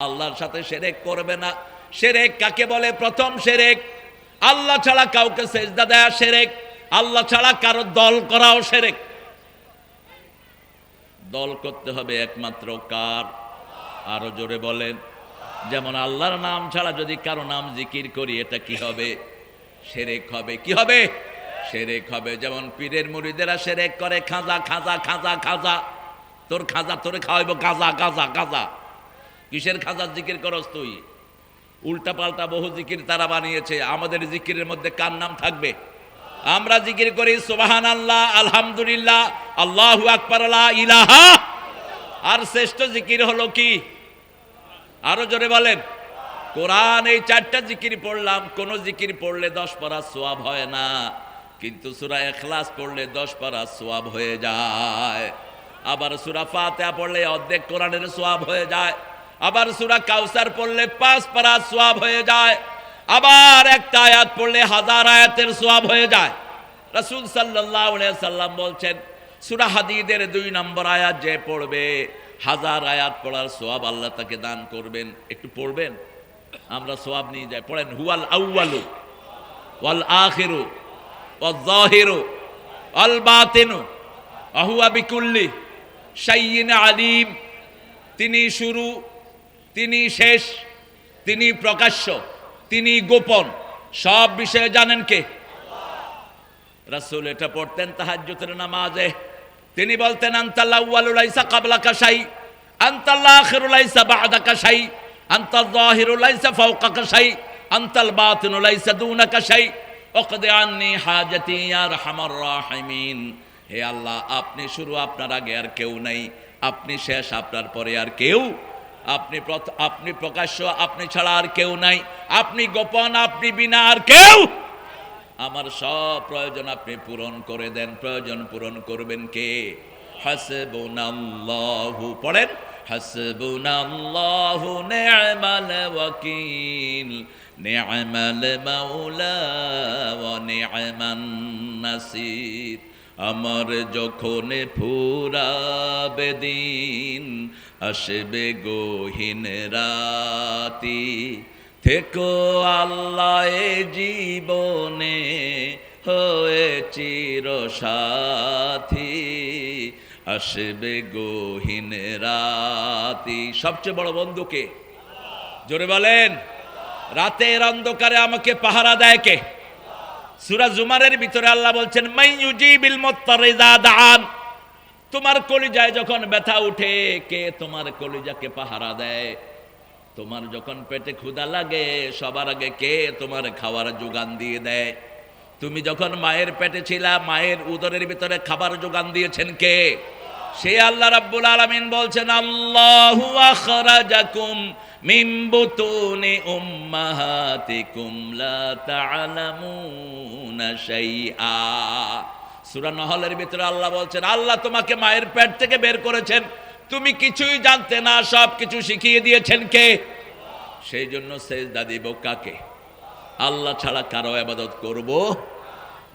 আল্লাহর সাথে সেরেক করবে না। সেরেক কাকে বলে? প্রথম সেরেক। আল্লাহ ছাড়া কাউকে সেজদা দেয়া সেরেক। আল্লাহ ছাড়া কারও দল করাও সেরেক। দল করতে হবে একমাত্র কার? আরও জোরে বলেন। যেমন আল্লাহর নাম ছাড়া যদি কারও নাম জিকির করি, এটা কি হবে? সেরেক হবে। কি হবে? সেরেক হবে। যেমন পীরের মুড়িদেরা সেরেক করে, খাজা খাজা খাজা খাজা। তোর খাজা, তোরে খাওয়াইব গাজা গাজা গাজা কিসের খাজার জিকির করস তুই? উল্টা পাল্টা বহু জিকির তারা বানিয়েছে। আমাদের জিকিরের মধ্যে কার নাম থাকবে? আমরা জিকির করি সুবাহান আল্লাহ আলহামদুলিল্লাহ, আল্লাহু আকবার ইলাহা। আর শ্রেষ্ঠ জিকির হলো কি? আরও জোরে বলেন। কোরআন এই চারটা জিকির পড়লাম, কোন জিকির পড়লে দশ পারা সোয়াব হয় না। কিন্তু সুরা এখলাস পড়লে দশ পারা সোয়াব হয়ে যায়। আবার সুরা ফাতেহা পড়লে অর্ধেক কোরআনের সোয়াব হয়ে যায়। আবার সুরা কাউসার পড়লে পাঁচ পারা সোয়াব হয়ে যায়। আবার একটা আয়াত পড়লে হাজার আয়াতের সোয়াব হয়ে যায়। রাসূল আলাইহি সাল্লাম বলছেন, সুরা হাদিদের দুই নম্বর আয়াত যে পড়বে, হাজার আয়াত পড়ার সোয়াব আল্লাহ তাকে দান করবেন। একটু পড়বেন? আমরা সোয়াব নিয়ে যাই। পড়েন, হুয়াল আউয়ালু, ওয়াল আখিরু, ওয়াল জাহিরু, ওয়াল বাতিনু আহুয়া বিকুল্লি শাইয়িন আলিম। তিনি শুরু তিনি শেষ, তিনি প্রকাশ্য, তিনি গোপন। সব বিষয়ে জানেন কে? রাসূল এটা পড়তেন তাহাজ্জুদের নামাজে। তিনি বলতেন আনতাল্লাহ কাবলা বাতিনুলাইসা দুনা আপনি শুরু আপনার আগে আর কেউ নাই, আপনি শেষ আপনার পরে আর কেউ আপনি আপনি প্রকাশ্য, আপনি ছাড়া আর কেউ নাই। আপনি গোপন, আপনি বিনা আর কেউ। আমার সব প্রয়োজন আপনি পূরণ করে দেন। প্রয়োজন পূরণ করবেন কে? হাসবুনাল্লাহু। পড়েন, হাসবুনাল্লাহু নি'মাল ওয়াকিল। নি'মাল মাওলা ওয়া নি'মান নাসির। আমার যখন ফুরাবে দিন আসবে গহীন রাতি। থেকো আল্লাহ জীবনে হয়ে চির সাথী আসবে গহীন রাতি। সবচেয়ে বড় বন্ধুকে জোরে বলেন। রাতের অন্ধকারে আমাকে পাহারা দেয় কে? সুরা জুমারের ভিতরে আল্লাহ বলছেন, মাইয়ুজিবিল মুত্তারিজা দান তোমার কলিজায় যখন ব্যথা উঠে, কে তোমার কলিজাকে পাহারা দেয়? তোমার যখন পেটে ক্ষুধা লাগে, সবার আগে কে তোমার খাবার যোগান দিয়ে দেয়? তুমি যখন মায়ের পেটে ছিলা, মায়ের উদরের ভিতরে খাবার যোগান দিয়েছেন কে? সে আল্লাহ রাব্বুল আলামিন বলছেন, আল্লাহু আখরাজাকুম মিন বুতুনি উম্মাহাতিকুম লা তা'লামুনা শাইআ। সূরা নহলের ভিতরে আল্লাহ বলছেন, আল্লাহ তোমাকে মায়ের পেট থেকে বের করেছেন। তুমি কিছুই জানতে না সব কিছু শিখিয়ে দিয়েছেন কে? সেই জন্য সেজদা কাকে? আল্লাহ ছাড়া কারও আবাদত করব?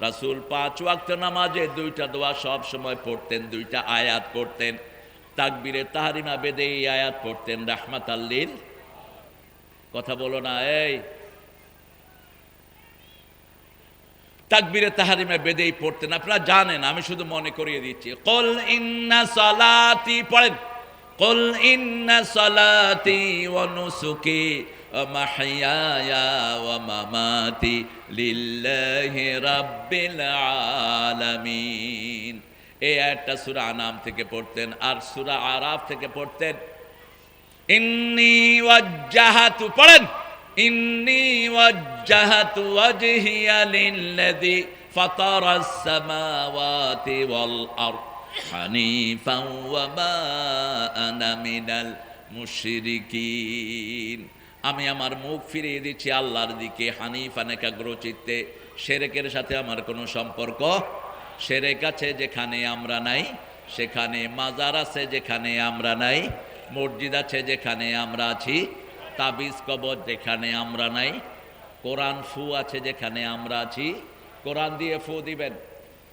রাসূল পাঁচ ওয়াক্ত নামাজে দুইটা দোয়া সব সময় পড়তেন, দুইটা আয়াত পড়তেন। তাকবিরে তাহারিমা বেদে এই আয়াত পড়তেন রাহমাত আল্লিল কথা বলো না, এই তাকবীরে তাহারিমে বেদেই পড়তেন। আপনারা জানেন, আমি শুধু মনে করিয়ে দিচ্ছি। কল ইন্না সালাতি পড়েন। কল ইন্না সালাতি ওয়া নুসুকি ওয়া থেকে পড়তেন আর সূরা আরাফ থেকে পড়তেন। ইন্নি পড়েন। ওয়াজহিয়া লিল্লাযী ফাতারাস সামাওয়াতি ওয়াল আরদ হানিফান ওয়া মা আনা মিনাল মুশরিকিন। আমি আমার মুখ ফিরিয়ে দিচ্ছি আল্লাহর দিকে হানিফান একাগ্র চিত্তে। সেরেকের সাথে আমার কোনো সম্পর্ক? সেরেক আছে যেখানে আমরা নাই, সেখানে মাজার আছে যেখানে আমরা নাই, মসজিদ আছে যেখানে আমরা আছি তাবিজ কবর যেখানে আমরা নাই, কোরআন ফু আছে যেখানে আমরা আছি, কোরআন দিয়ে ফু দিবেন,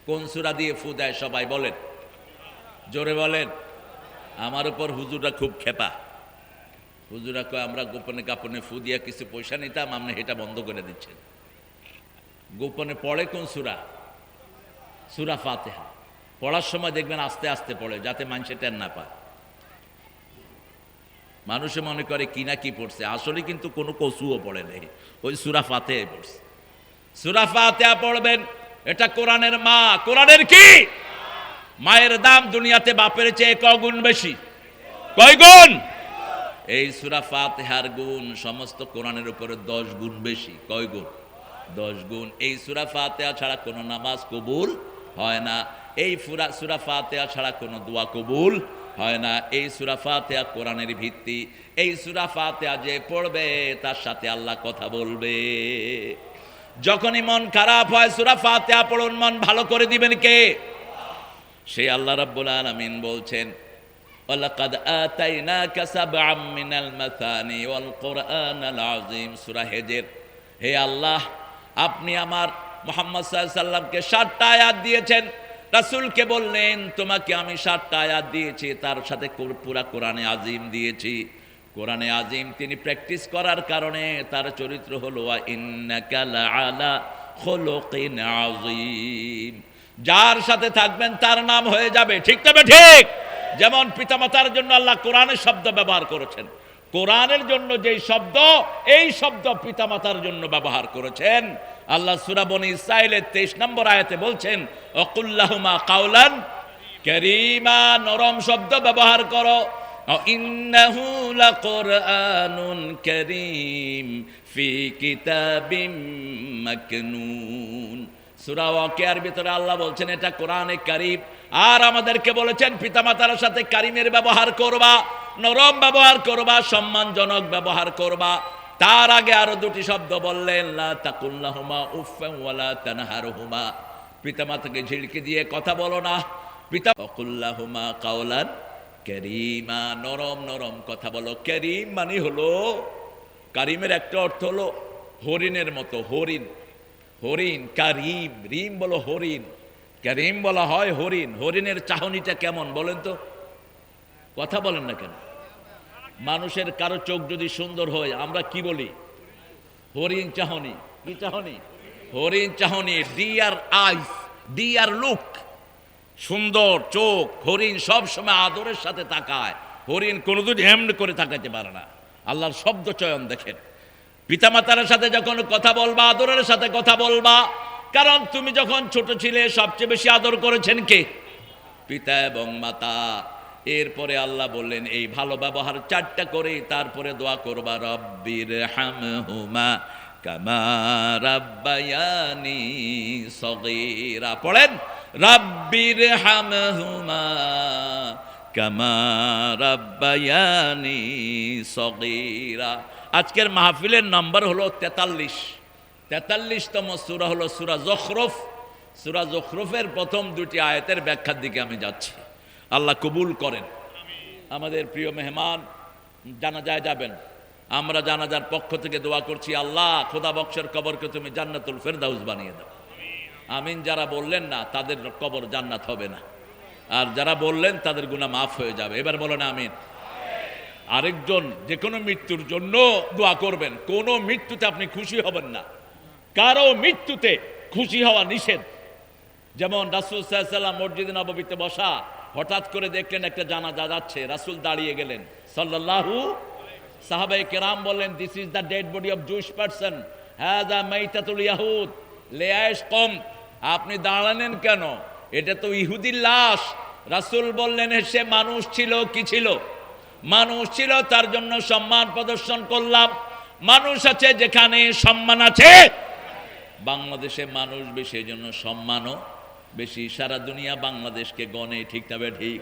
কোন সুরা দিয়ে ফু দেয় সবাই বলেন, জোরে বলেন, আমার উপর হুজুরটা খুব খেপা হুজুরা কয়, আমরা গোপনে কাপনে ফু দিয়া কিছু পয়সা নিতাম, আপনি এটা বন্ধ করে দিচ্ছেন। গোপনে পড়ে কোন সুরা? সুরা ফাতেহা। পড়ার সময় দেখবেন আস্তে আস্তে পড়ে, যাতে মানুষে টেন না পায়। মানুষে মনে করে কি না কি পড়ছে। আসলে কিন্তু কোনো কচুও পড়ে নেই। ওই সুরা ফাতেহা পড়ছে। সুরা ফাতেহা পড়বেন, এটা কোরআনের মা। কোরআনের কি? মায়ের দাম দুনিয়াতে বাপের চেয়ে কগুণ বেশি। কয় গুণ এই সুরা ফাতেহার গুণ সমস্ত কোরআনের উপরে দশ গুণ বেশি। কয় গুণ দশ গুণ। এই সুরা ফাতেহা ছাড়া কোনো নামাজ কবুল হয় না। এই ফুরা সুরা ছাড়া কোনো দোয়া কবুল হয় না। এই সুরা ফাতেহা কোরআনের ভিত্তি। এই সুরা ফাতেহা যে পড়বে, তার সাথে আল্লাহ কথা বলবে। যখনই মন খারাপ হয়, সুরা ফাতেহা পড়ুন, মন ভালো করে দিবেন কে? সেই আল্লাহ রাব্বুল আলামিন বলছেন ওয়াল হে আল্লাহ, আপনি আমার মোহাম্মদ সাল্লামকে সাতটা আয়াত দিয়েছেন। রাসূলকে বললেন, তোমাকে আমি সাতটা আয়াত দিয়েছি, তার সাথে পুরা কোরআনে আজিম দিয়েছি। কোরআনে আজিম তিনি প্র্যাকটিস করার কারণে তার চরিত্র হলো আযীম। যার সাথে থাকবেন, তার নাম হয়ে যাবে। ঠিক তবে ঠিক? যেমন পিতামাতার জন্য আল্লাহ কোরআনের শব্দ ব্যবহার করেছেন। কোরআনের জন্য যেই শব্দ, এই শব্দ পিতামাতার জন্য ব্যবহার করেছেন। আল্লাহ সুরাবন ইসরায়েলের তেইশ নম্বর আয়াতে বলছেন, অকুল্লাহুমা কাউলান করিমা নরম শব্দ ব্যবহার করো। ভিতরে আল্লাহ বলছেন, এটা কোরআনে আর আমাদেরকে বলেছেন, পিতামাতার সাথে কারিমের ব্যবহার করবা। নরম ব্যবহার করবা, সম্মানজনক ব্যবহার করবা। তার আগে আরও দুটি শব্দ বললেন তাকুল্লাহুমা উফফান ওয়ালা তানহারহুমা। পিতামাতাকে ঝিড়কি দিয়ে কথা বলো না। পিতা অকুল্লাহুমা কাওলান ক্যারিমা নরম নরম কথা বলো। ক্যারিম মানে হলো, কারিমের একটা অর্থ হলো হরিণের মতো, হরিণ। হরিণ, কারিম। রিম বলো হরিণ। ক্যারিম বলা হয় হরিণ। হরিণের চাহনিটা কেমন বলেন তো? কথা বলেন না কেন? মানুষের কারও চোখ যদি সুন্দর হয়, আমরা কি বলি? হরিণ চাহনি। কি চাহনি? হরিণ চাহনি ডিয়ার আইস ডিয়ার লুক সুন্দর চোখ, হরিণ সব সময় আদরের সাথে তাকায়। হরিণ কোনোদিন এমনি করে তাকাইতে পারে না। আল্লাহর শব্দ চয়ন দেখেন। পিতামাতার সাথে যখন কথা বলবা, আদরের সাথে কথা বলবা, কারণ তুমি যখন ছোট ছিলে, সবচেয়ে বেশি আদর করেছেন কে? পিতা এবং মাতা। এরপরে আল্লাহ বললেন, এই ভালো ব্যবহার চারটা করে তারপরে দোয়া করবা, রব্বির হাম হুমা রাব্বায়ানি সগীরা। পড়েন, রব্বির হাম হুমা রাব্বায়ানি সগীরা। আজকের মাহফিলের নাম্বার হলো তেতাল্লিশ। তেতাল্লিশতম সূরা হলো সূরা জখরফ। সুরা জখরফের প্রথম দুটি আয়াতের ব্যাখ্যার দিকে আমি যাচ্ছি। আল্লাহ কবুল করেন। আমাদের প্রিয় মেহমান, জানাজায় যাবেন। আমরা জানাজার পক্ষ থেকে দোয়া করছি, আল্লাহ খোদা বক্সের কবরকে তুমি জান্নাতুল ফেরদাউস বানিয়ে দাও। আমিন, যারা বললেন না, তাদের কবর জান্নাত হবে না। আর যারা বললেন, তাদের গুণা মাফ হয়ে যাবে। এবার বলেন আমিন। আরেকজন যে কোনো মৃত্যুর জন্য দোয়া করবেন। কোনো মৃত্যুতে আপনি খুশি হবেন না। কারও মৃত্যুতে খুশি হওয়া নিষেধ। যেমন রাসুল সাল্লাম মসজিদ নববীতে বসা হঠাৎ করে দেখলেন একটা জানাজা যাচ্ছে, রাসুল দাঁড়িয়ে গেলেন। সাল্লাল্লাহু সাহাবাই কেরাম বললেন this is the dead body of Jewish person হ্যাঁ কম। আপনি দাঁড়ালেন কেন? এটা তো ইহুদির লাশ। রাসুল বললেন সে মানুষ ছিল, কি ছিল? মানুষ ছিল, তার জন্য সম্মান প্রদর্শন করলাম। মানুষ আছে যেখানে সম্মান আছে। বাংলাদেশে মানুষ বেশি জন্য সম্মানও বেশি সারা দুনিয়া বাংলাদেশকে গণে ঠিক তবে ঠিক?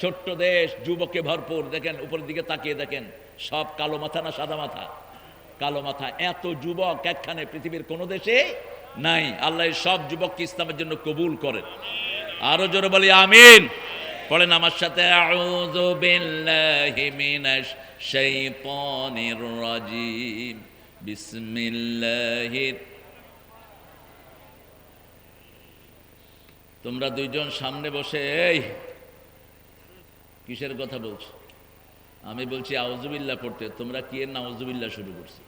ছোট্ট দেশ, যুবকে ভরপুর, দেখেন, উপরের দিকে তাকিয়ে দেখেন, সব কালো মাথা না সাদা মাথা? কালো মাথা, এত যুবক একখানে পৃথিবীর কোনো দেশে নাই। আল্লাহ সব যুবককে ইসলামের জন্য কবুল করেন। আরও জোরে বলি, আমিন। পড়েন আমার সাথে মিনাশ শাইতানির রাজিম। বিসমিল্লাহির তোমরা দুইজন সামনে বসে, এই, কিসের কথা বলছো? আমি বলছি আউজুবিল্লাহ পড়তে, তোমরা কি এর নাউজুবিল্লাহ শুরু করছি?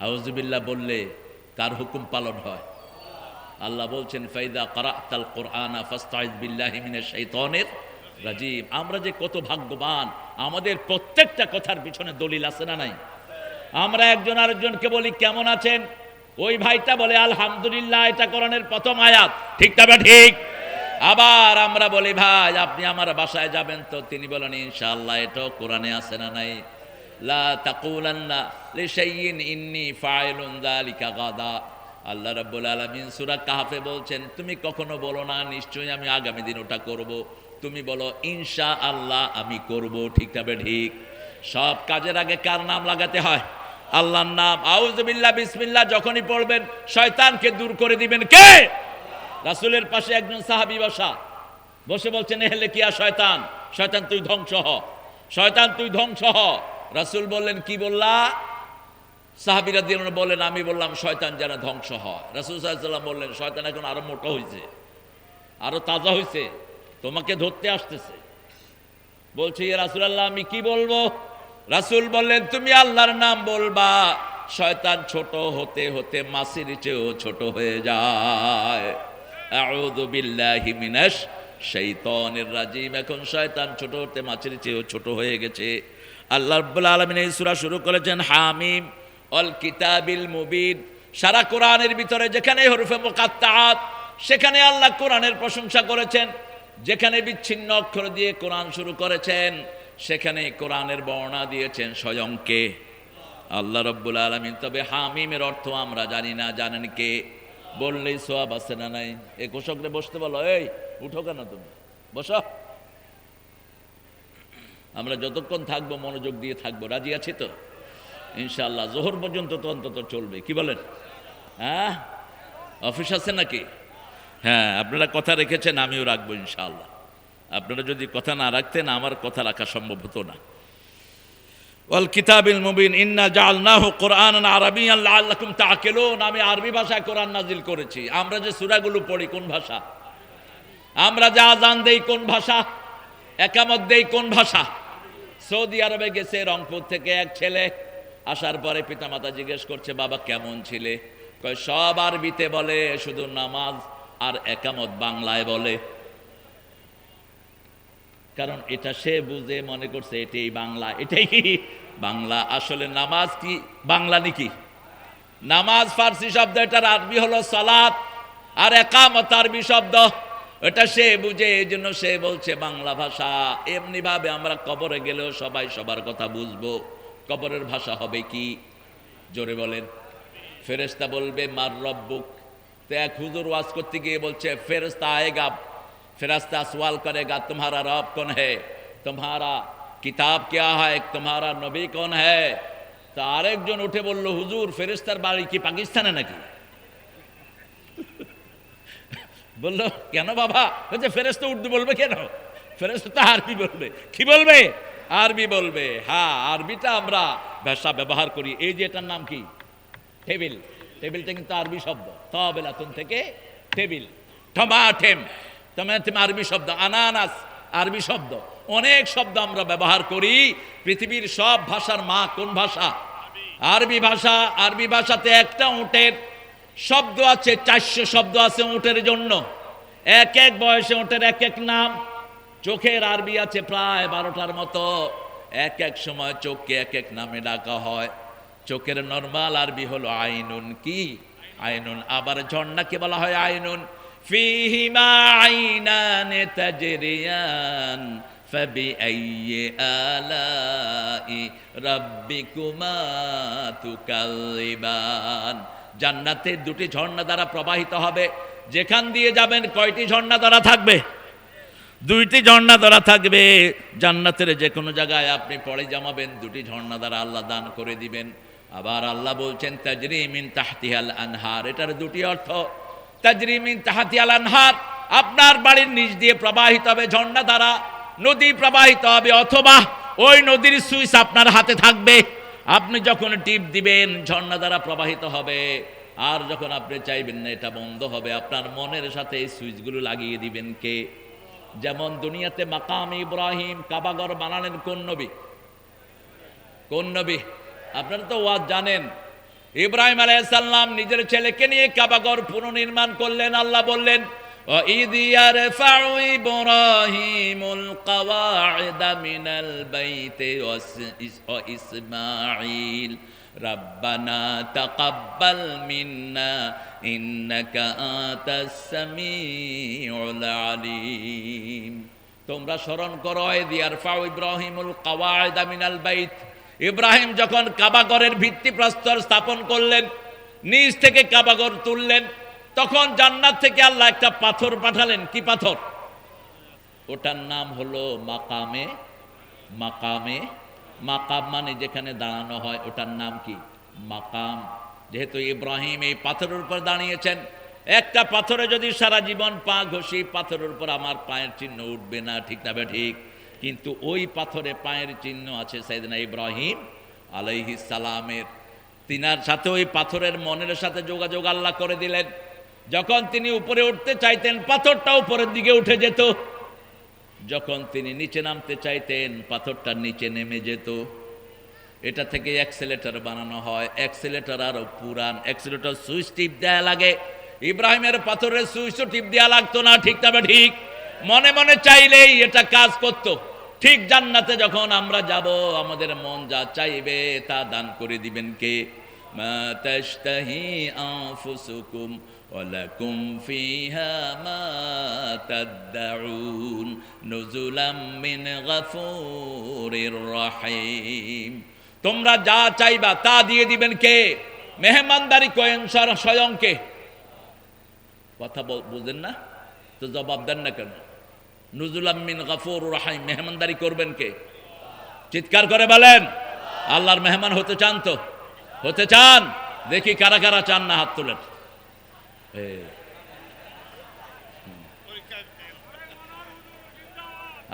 আউজুবিল্লাহ বললে, কার হুকুম পালন হয়? আল্লাহ বলছেন, ফাইদা কারাতাল কোরআনা ফাস্তাইজ বিল্লাহি মিনাশ শাইতানির রাজিম। আমরা যে কত ভাগ্যবান, আমাদের প্রত্যেকটা কথার পিছনে দলিল আছে না নাই? আমরা একজন আরেকজনকে বলি, কেমন আছেন? ওই ভাইটা বলে, আলহামদুলিল্লাহ, এটা কোরআনের প্রথম আয়াত। ঠিক তবে ঠিক? আবার আমরা বলি, ভাই, আপনি আমার বাসায় যাবেন তো? তিনি বলেন, ইনশাআল্লাহ, এটাও কোরআনে আছে না নাই? লা ফাইলুন আল্লাহ কাহফে বলছেন, তুমি কখনো বলো না, নিশ্চয়ই আমি আগামী দিন ওটা করব। তুমি বলো ইনশা আল্লাহ আমি করব। ঠিক ঠিক? সব কাজের আগে কার নাম লাগাতে হয়? আল্লাহর নাম আউজুবিল্লাহ বিসমিল্লাহ যখনই পড়বেন, শয়তানকে দূর করে দিবেন কে? রাসূলের পাশে একজন সাহাবী বসা। বসে বলছেন এহলে কিয়া শয়তান? শয়তান তুই ধ্বংস হ। শয়তান তুই ধ্বংস হ। রাসূল বললেন, কি বললা? সাহাবিরা দিয়ে বললেন, আমি বললাম, শয়তান যেন ধ্বংস হয় রাসুল সাল্লাম বললেন, শয়তান এখন আরও মোটা হয়েছে আরও তাজা হয়েছে তোমাকে ধরতে আসতেছে। বলছে ইয়ে রাসুলাল্লাহ, আমি কি বলব? রাসুল বললেন, তুমি আল্লাহর নাম বলবা, শয়তান ছোট হতে হতে মাসির চেয়েও ছোট হয়ে যায়। আউযু বিল্লাহি মিনাশ শাইতানির রাজিম, এখন শয়তান ছোট হতে মাছের চেয়েও ছোট হয়ে গেছে। আল্লাহ রাব্বুল আলামিন এই সূরা শুরু করেছেন, হামিম অল কিতাবিল মুবিন। সারা কোরআনের ভিতরে যেখানে হরফে মুকাত্তাআত, সেখানে আল্লাহ কোরআনের প্রশংসা করেছেন, যেখানে বিচ্ছিন্ন অক্ষর দিয়ে কোরআন শুরু করেছেন। সেখানে কোরআনের বর্ণনা দিয়েছেন স্বয়ংকে আল্লাহ রব্বুল আলমিন। তবে হামিমের অর্থ আমরা জানি না, জানেন কে? বললেই সোয়াব আছে না নাই? এই কোষকরে বসতে বলো, এই, উঠো কেন তুমি? বসো। আমরা যতক্ষণ থাকব, মনোযোগ দিয়ে থাকব। রাজি আছি তো? ইনশাল্লাহ জোহর পর্যন্ত তো অন্তত চলবে। কি বলেন? হ্যাঁ? অফিস আছে নাকি? হ্যাঁ আপনারা কথা রেখেছেন, আমিও রাখব ইনশাআল্লাহ। আপনারা যদি কথা না রাখতেন, আমার কথা রাখা সম্ভব হতো না। ওয়াল কিতাবিল মুবিন, ইন্না জাআলনাহু কুরআনান আরাবিয়ান লাআল্লাকুম তাআকিলুন। আমি আরবি ভাষায় কোরআন নাজিল করেছি। আমরা যে সূরাগুলো পড়ি, কোন ভাষা? আমরা যে আজান দেই, কোন ভাষা? একামত দেই, কোন ভাষা? সৌদি আরবে গেছে রংপুর থেকে এক ছেলে, আসার পরে পিতামাতা জিজ্ঞেস করছে, বাবা, কেমন ছিলে? কয়, সব আরবিতে বলে, শুধু নামাজ আর একামত বাংলায় বলে। কারণ এটা সে বুঝে মনে করছে এটাই বাংলা, এটাই কি বাংলা। আসলে নামাজ কি? বাংলা নাকি? নামাজ ফার্সি শব্দ, এটার আরবি হলো সালাত, আর একামত আরবি শব্দ। এটা সে বুঝে এই জন্য সে বলছে বাংলা ভাষা। এমনি ভাবে আমরা কবরে গেলেও সবাই সবার কথা বুঝব। কবরের ভাষা হবে কি? জোরে বলেন। ফেরেস্তা বলবে, মার রব্বুক। তো এক হুজুর ওয়াজ করতে গিয়ে বলছে ফেরেস্তা আएगा ফেরাস্তা सवाल करेगा तुम्हारा रब कौन है तुम्हारा কিতাব क्या है तुम्हारा নবী कौन है তা আরেকজন উঠে বলল হুজুর ফেরেস্তার বাড়ি কি পাকিস্তানে নাকি বলল কেন বাবা বলছে ফেরেস্তা উর্দু বলবে কেন ফেরেস্তা আরবি বলবে কি বলবে আরবি বলবে হ্যাঁ আরবিটা আমরা ভাষা ব্যবহার করি এই যে এটার নাম কি টেবিল টেবিলটা কিন্তু আরবি শব্দ তবেলাতুন থেকে টেবিল টমাটেম আরবি শব্দ আনানাস আরবি শব্দ। অনেক শব্দ আমরা ব্যবহার করি পৃথিবীর সব ভাষার মা কোন ভাষা? আরবি ভাষা আরবি ভাষাতে একটা উটের শব্দ আছে চারশো শব্দ আছে উটের জন্য। এক এক বয়সে উটের এক এক নাম। চোখের আরবি আছে প্রায় বারোটার মতো। এক এক সময় চোখকে এক এক নামে ডাকা হয়। চোখের নর্মাল আরবি হলো আইনুন কি? আইনুন আবার ঝর্ণাকে বলা হয় আইনুন। ফিহিমা আইনান তাজরিয়ান فبأي آلاء ربكما تكذبان জান্নাতে দুটি ঝর্ণা দ্বারা প্রবাহিত হবে যেখান দিয়ে যাবেন কয়টি ঝর্ণা দ্বারা থাকবে দুইটি ঝর্ণা দ্বারা থাকবে জান্নাতের যে কোনো জায়গায় আপনি পড়ে জমাবেন দুটি ঝর্ণা দ্বারা আল্লাহ দান করে দিবেন আবার আল্লাহ বলছেন তাজরিমিন তাহতিহাল আনহার এটার দুটি অর্থ তাজরিমিন তাহাতিয়াল আনহার। আপনার বাড়ির নিচ দিয়ে প্রবাহিত হবে ঝর্ণা দ্বারা, নদী প্রবাহিত হবে অথবা ওই নদীর সুইচ আপনার হাতে থাকবে। আপনি যখন টিপ দিবেন, ঝর্ণা দ্বারা প্রবাহিত হবে। আর যখন আপনি চাইবেন না, এটা বন্ধ হবে। আপনার মনের সাথে এই সুইচগুলো লাগিয়ে দিবেন কে? যেমন দুনিয়াতে মাকাম ইব্রাহিম, কাবাগর বানালেন কোন নবী? কোন নবী? আপনারা তো ওয়াজ জানেন ইব্রাহিম আলাইসাল্লাম নিজের ছেলেকে নিয়ে কাবাগর পুনর্নির্মাণ করলেন আল্লাহ বললেন وَإِذْ يَرْفَعُ إِبْرَاهِيمُ الْقَوَاعِدَ مِنَ الْبَيْتِ وَإِس- وَإِسْمَاعِيلُ رَبَّنَا تَقَبَّلْ مِنَّا إِنَّكَ أَنْتَ السَّمِيعُ الْعَلِيمُ তোমরা স্মরণ করো দিয়ার ফাউ ইব্রাহিমুল কাওয়ায়দা মিনাল বাইত ইব্রাহিম যখন কাবাগরের ভিত্তি প্রস্তর স্থাপন করলেন, নিজ থেকে কাবাগর তুললেন, তখন জান্নাত থেকে আল্লাহ একটা পাথর পাঠালেন। কি পাথর? ওটার নাম হলো মাকামে মাকামে, মাকাম মানে যেখানে দাঁড়ানো হয়, ওটার নাম কি? মাকাম। যেহেতু ইব্রাহিম এই পাথরের উপর দাঁড়িয়েছেন, একটা পাথরে যদি সারা জীবন পা ঘষি, পাথরের উপর আমার পায়ের চিহ্ন উঠবে না, ঠিক না ঠিক? কিন্তু ওই পাথরে পায়ের চিহ্ন আছে সাইদিনা ইব্রাহিম আলাইহি সালামের। তিনার সাথে ওই পাথরের মনের সাথে যোগাযোগ আল্লাহ করে দিলেন। যখন তিনি উপরে উঠতে চাইতেন, পাথরটা উপরের দিকে উঠে যেত। যখন তিনি নিচে নামতে চাইতেন, পাথরটা নিচে নেমে যেত। এটা থেকে অ্যাক্সেলেটার বানানো হয়। অ্যাক্সেলেটার আরও পুরান। অ্যাক্সেলেটার সুইচ টিপ দেয়া লাগে। ইব্রাহিমের পাথরের সুইচও টিপ দেওয়া লাগতো না, ঠিক তবে ঠিক? মনে মনে চাইলেই এটা কাজ করত ঠিক জান্নাতে যখন আমরা যাব আমাদের মন যা চাইবে তা দান করে দিবেন কে মা তাশতাহি আনফুসুকুম ولكم فيها ما تدعون نزلا من غفور رحيم তোমরা যা চাইবা তা দিয়ে দিবেন কে মেহমানদারি করেন স্বর- স্বয়ং কে কথা বল- বুঝেন না তো জবাব দেন না কেন নুজুলাম মিন গাফুর রাহিম, মেহমানদারি করবেন কে? চিৎকার করে বলেন, আল্লাহর মেহমান হতে চান তো? হতে চান? দেখি কারা কারা চান না হাত তুলেন।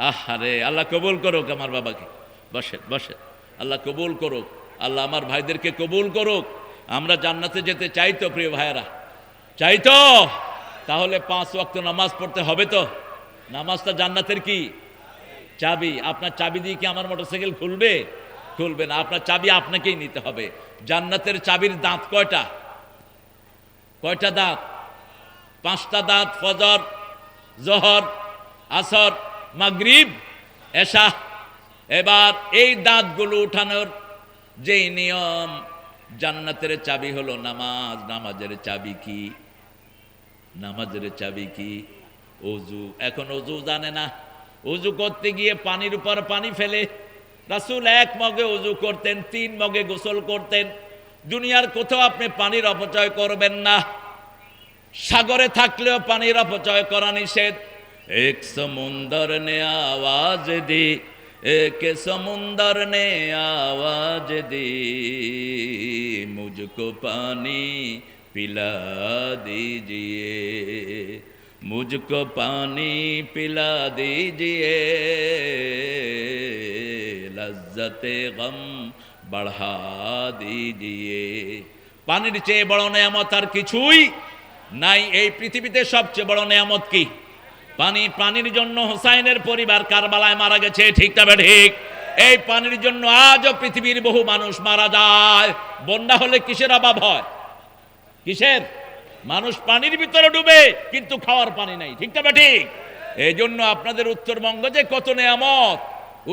আহারে, আল্লাহ কবুল করুক আমার বাবাকে। বসে বসে আল্লাহ কবুল করুক। আল্লাহ আমার ভাইদেরকে কবুল করুক। আমরা জান্নাতে যেতে চাই তো, প্রিয় ভাইয়েরা। চাই তো? তাহলে পাঁচ ওয়াক্ত নামাজ পড়তে হবে তো? নামাজটা জান্নাতের কি? চাবি। আপনার চাবি দিয়ে কি আমার মোটরসাইকেল খুলবে? খুলবে না। আপনার চাবি আপনাকেই নিতে হবে। জান্নাতের চাবির দাঁত কয়টা? কয়টা দাঁত? পাঁচটা দাঁত, ফজর, জহর, আসর, মাগরিব, এশা। এবার এই দাঁতগুলো উঠানোর যেই নিয়ম, জান্নাতের চাবি হলো নামাজ। নামাজের চাবি কি? নামাজের চাবি কি? অজু এখন অজু জানে না। অজু করতে গিয়ে পানির উপর পানি ফেলে। রাসুল এক মগে অজু করতেন, তিন মগে গোসল করতেন। দুনিয়ার কোথাও আপনি পানির অপচয় করবেন না। সাগরে থাকলেও পানির অপচয় করা নিষেধ। এক সমুন্দর নে আওয়াজ দি, এক সমুন্দর নে আওয়াজ দি। মুঝকো পানি পিলা দीजिए मुझको पानी पिला दीजिए लज्जत गम बढ़ा दीजिए পানির চেয়ে বড় নেয়ামত আর কিছুই নাই এই পৃথিবীতে সবচেয়ে বড় নেয়ামত কি পানি পানির জন্য হোসাইনের পরিবার কারবালায় মারা গেছে ঠিক তবে ঠিক এই পানির জন্য আজও পৃথিবীর বহু মানুষ মারা যায় বন্যা হলে কিসের অভাব হয় কিসের মানুষ পানির ভিতরে ডুবে, কিন্তু খাওয়ার পানি নাই। ঠিক তবে ঠিক এই জন্য আপনাদের উত্তরবঙ্গ যে কত নেয়ামত।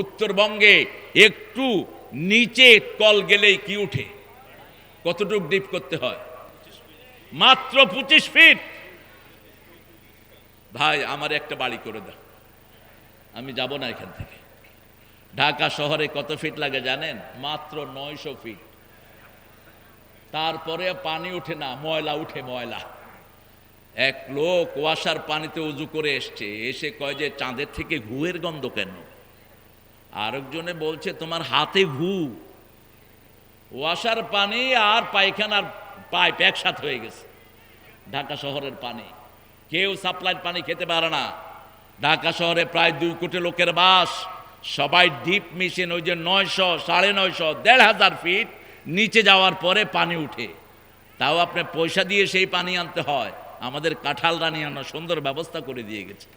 উত্তরবঙ্গে একটু নিচে কল গেলেই কি উঠে? কতটুক ডিপ করতে হয়? মাত্র পঁচিশ ফিট। ভাই, আমার একটা বাড়ি করে দাও। আমি যাব না এখান থেকে। ঢাকা শহরে কত ফিট লাগে জানেন? মাত্র নয়শো ফিট। তারপরে পানি উঠে না, ময়লা উঠে ময়লা। এক লোক ওয়াসার পানিতে উজু করে এসছে, এসে কয় যে, চাঁদের থেকে ঘুয়ের গন্ধ কেন? আরেকজনে বলছে, তোমার হাতে ঘু। ওয়াসার পানি আর পায়খানার পাইপ একসাথে হয়ে গেছে, ঢাকা শহরের পানি। কেউ সাপ্লাইড পানি খেতে পারে না। ঢাকা শহরে প্রায় দুই কোটি লোকের বাস, সবাই ডিপ মেশিন, ওই যে নয়শো, সাড়ে নয়শো, দেড় হাজার ফিট নিচে যাওয়ার পরে পানি উঠে। তাও আপনি পয়সা দিয়ে সেই পানি আনতে হয়। আমাদের কাঁঠাল রানি আনা সুন্দর ব্যবস্থা করে দিয়ে গেছে।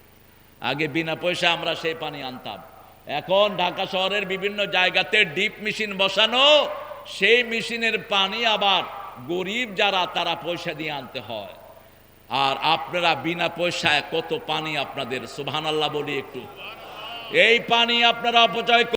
আগে বিনা পয়সা আমরা সেই পানি আনতাম। এখন ঢাকা শহরের বিভিন্ন জায়গাতে ডিপ মেশিন বসানো, সেই মেশিনের পানি আবার গরিব যারা, তারা পয়সা দিয়ে আনতে হয়। আর আপনারা বিনা পয়সায় কত পানি আপনাদের, সুবহানাল্লাহ বলি একটু। এই পানি আপনারা অপচয়